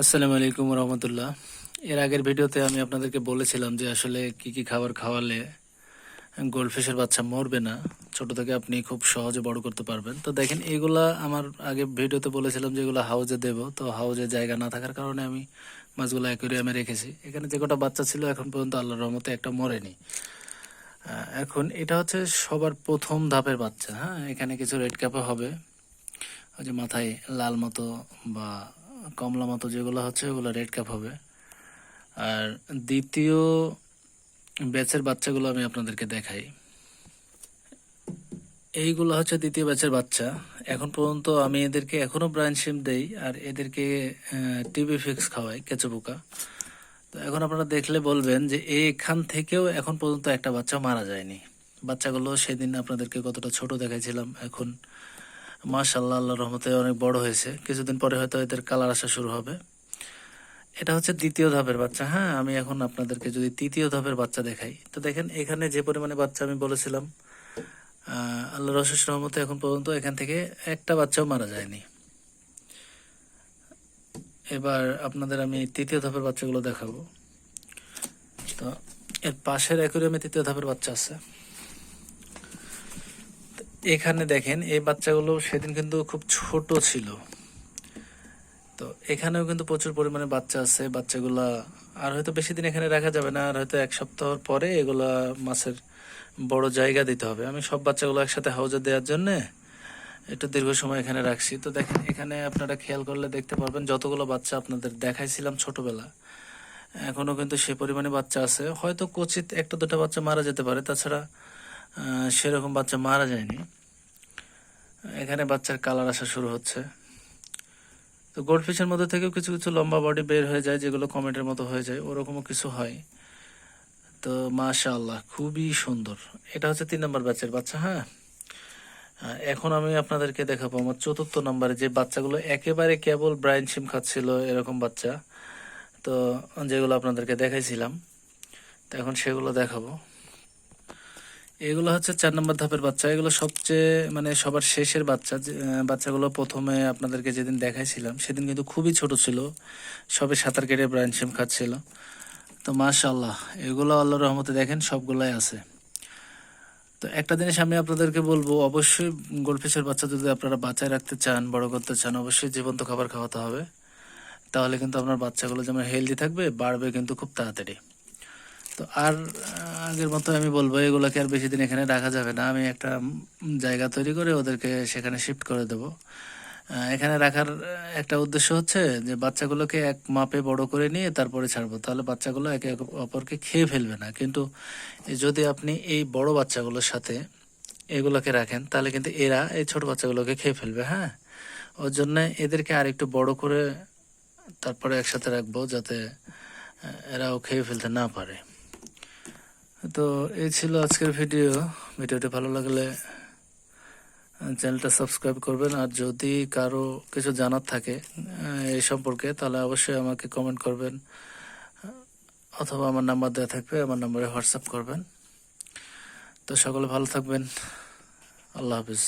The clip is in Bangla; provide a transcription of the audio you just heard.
আসসালামু আলাইকুম রহমতুল্লাহ। এর আগের ভিডিওতে আমি আপনাদেরকে বলেছিলাম যে আসলে কি কি খাবার খাওয়ালে গোল্ডফিশের বাচ্চা মরবে না, ছোট থেকে আপনি খুব সহজে বড় করতে পারবেন। তো দেখেন, এগুলা আমার আগে ভিডিওতে বলেছিলাম যে এগুলো হাউজে দেব, তো হাউজে জায়গা না থাকার কারণে আমি মাছগুলো অ্যাকুরিয়ামে রেখেছি। এখানে যে কটা বাচ্চা ছিল, এখন পর্যন্ত আল্লাহর রহমতে একটা মরেনি। এখন এটা হচ্ছে সবার প্রথম ধাপের বাচ্চা হ্যাঁ? এখানে কিছু রেড ক্যাপে হবে, ওই যে মাথায় লাল মতো বা কমলা মতো যেগুলো হচ্ছে, ওগুলো রেড ক্যাপ হবে। আর দ্বিতীয় ব্যাচের বাচ্চাগুলো আমি আপনাদেরকে দেখাই। এইগুলো হচ্ছে দ্বিতীয় ব্যাচের বাচ্চা। এখন পর্যন্ত আমি এদেরকে এখনও ব্রাইন শিম দেই, আর এদেরকে টিবি ফিক্স খাওয়াই, কেঁচো পোকা। তো এখন আপনারা দেখলে বলবেন যে এখান থেকেও এখন পর্যন্ত একটা বাচ্চা মারা যায়নি। বাচ্চাগুলো সেদিন আপনাদেরকে কতটা ছোট দেখাইছিলাম, এখন মাশাল্লাহ আল্লাহ রহমতে অনেক বড় হয়েছে। কিছুদিন পরে হয়তো এদের কালার আসা শুরু হবে। এটা হচ্ছে দ্বিতীয় ধাপের বাচ্চা হ্যাঁ? আমি এখন আপনাদেরকে যদি তৃতীয় ধাপের বাচ্চা দেখাই, তো দেখেন এখানে যে পরিমাণে বাচ্চা আমি বলেছিলাম আল্লাহ রশেষ রহমতে এখন পর্যন্ত এখান থেকে একটা বাচ্চাও মারা যায়নি। এবার আপনাদের আমি তৃতীয় ধাপের বাচ্চাগুলো দেখাবো। তো এর পাশের অ্যাকুরিয়ামে তৃতীয় ধাপের বাচ্চা আছে। এখানে দেখেন, এই বাচ্চাগুলো সেদিন কিন্তু খুব ছোট ছিল। তো এখানেও কিন্তু প্রচুর পরিমাণে বাচ্চা আছে, বাচ্চাগুলা আর হয়তো বেশি দিন এখানে রাখা যাবে না, আর হয়তো এক সপ্তাহ পরে এগুলা মাছের বড় জায়গা দিতে হবে। আমি সব বাচ্চাগুলো একসাথে হাউজে দেওয়ার জন্য একটু দীর্ঘ সময় এখানে রাখছি। তো দেখেন, এখানে আপনারা খেয়াল করলে দেখতে পারবেন, যতগুলো বাচ্চা আপনাদের দেখাইছিলাম ছোটবেলা, এখনও কিন্তু সে পরিমাণে বাচ্চা আছে। হয়তো কচিত একটা দুটো বাচ্চা মারা যেতে পারে। তাছাড়া সেরকম বাচ্চা মারা যায়নি। এখানে বাচ্চার কালার আসা শুরু হচ্ছে। তো গোল্ডফিশের মধ্যে থেকেও কিছু কিছু লম্বা বডি বের হয়ে যায়, যেগুলো কমেন্টের মতো হয়ে যায়। ওরকমও কিছু হয়। তো মাশাআল্লাহ, খুবই সুন্দর। এটা হচ্ছে তিন নম্বর ব্যাচের বাচ্চা হ্যাঁ? এখন আমি আপনাদেরকে দেখাবো আমার চতুর্থ নম্বরে যে বাচ্চাগুলো একেবারে কেবল ব্রাইন সিম খাচ্ছিল এরকম বাচ্চা। তো যেগুলো আপনাদেরকে দেখাইছিলাম, তো এখন সেগুলো দেখাবো। এগুলো হচ্ছে চার নম্বর ধাপের বাচ্চা। এগুলো সবচেয়ে মানে সবার শেষের বাচ্চা বাচ্চাগুলো প্রথমে আপনাদেরকে যেদিন দেখাইছিলাম, সেদিন কিন্তু খুবই ছোট ছিল। সবে সাঁতার কেটে ব্রাইন সিম খাচ্ছিল। তো মাশাল্লাহ এগুলো আল্লাহ রহমতে দেখেন সবগুলাই আছে। তো একটা জিনিস আমি আপনাদেরকে বলব, অবশ্যই গোল্ডফিশের বাচ্চা যদি আপনারা বাঁচায় রাখতে চান, বড় করতে চান, অবশ্যই জীবন্ত খাবার খাওয়াতে হবে। তাহলে কিন্তু আপনার বাচ্চাগুলো যেমন হেলদি থাকবে, বাড়বে কিন্তু খুব তাড়াতাড়ি। তো আর আগের মতো আমি বলব, এগুলোকে আর বেশি দিন এখানে রাখা যাবে না। আমি একটা জায়গা তৈরি করে ওদেরকে সেখানে শিফট করে দেব। এখানে রাখার একটা উদ্দেশ্য হচ্ছে যে বাচ্চাগুলোকে এক মাপে বড় করে নিয়ে তারপরে ছাড়বো। তাহলে বাচ্চাগুলো একে অপরকে খেয়ে ফেলবে না। কিন্তু যদি আপনি এই বড় বাচ্চাগুলোর সাথে এগুলোকে রাখেন, তাহলে কিন্তু এরা এই ছোট বাচ্চাগুলোকে খেয়ে ফেলবে হ্যাঁ? ওর জন্য এদেরকে আর একটু বড় করে তারপরে একসাথে রাখব যাতে এরাও খেয়ে ফেলতে না পারে। তো এই ছিল আজকের ভিডিও। ভিডিওটি ভালো লাগলে চ্যানেলটা সাবস্ক্রাইব করবেন। আর যদি কারও কিছু জানার থাকে এই সম্পর্কে, তাহলে অবশ্যই আমাকে কমেন্ট করবেন অথবা আমার নাম্বার দেওয়া থাকবে, আমার নাম্বারে হোয়াটসঅ্যাপ করবেন। তো সকলে ভালো থাকবেন। আল্লাহ হাফিজ।